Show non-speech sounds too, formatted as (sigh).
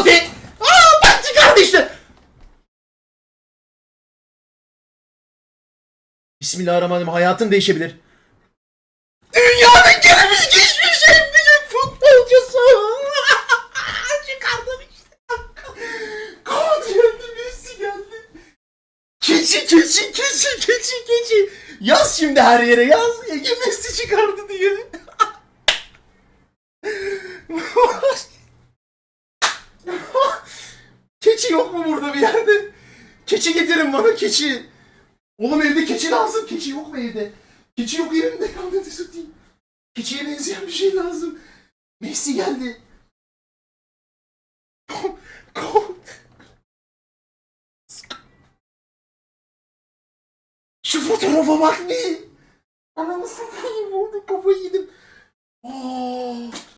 Totti. Aa bak çıkardı işte. Bismillahirrahmanirrahim. Hayatın değişebilir. Dünyanın gelmiş geçmiş en büyük futbolcusu. (laughs) Çıkardım işte. Kod geldi, Messi geldi. Keçi, keçi, keçi, keçi, keçi. Yaz şimdi her yere yaz. Ege Messi çıkardı diye. (laughs) yok mu burada bir yerde? Keçi getirin bana keçi. Oğlum evde keçi lazım. Keçi yok mu evde? Keçi yok evimde. Kandete (laughs) satayım. Keçiye benzeyen bir şey lazım. Messi geldi. Şu fotoğrafa bak bir. Ananı satayım oldu kafayı yedim.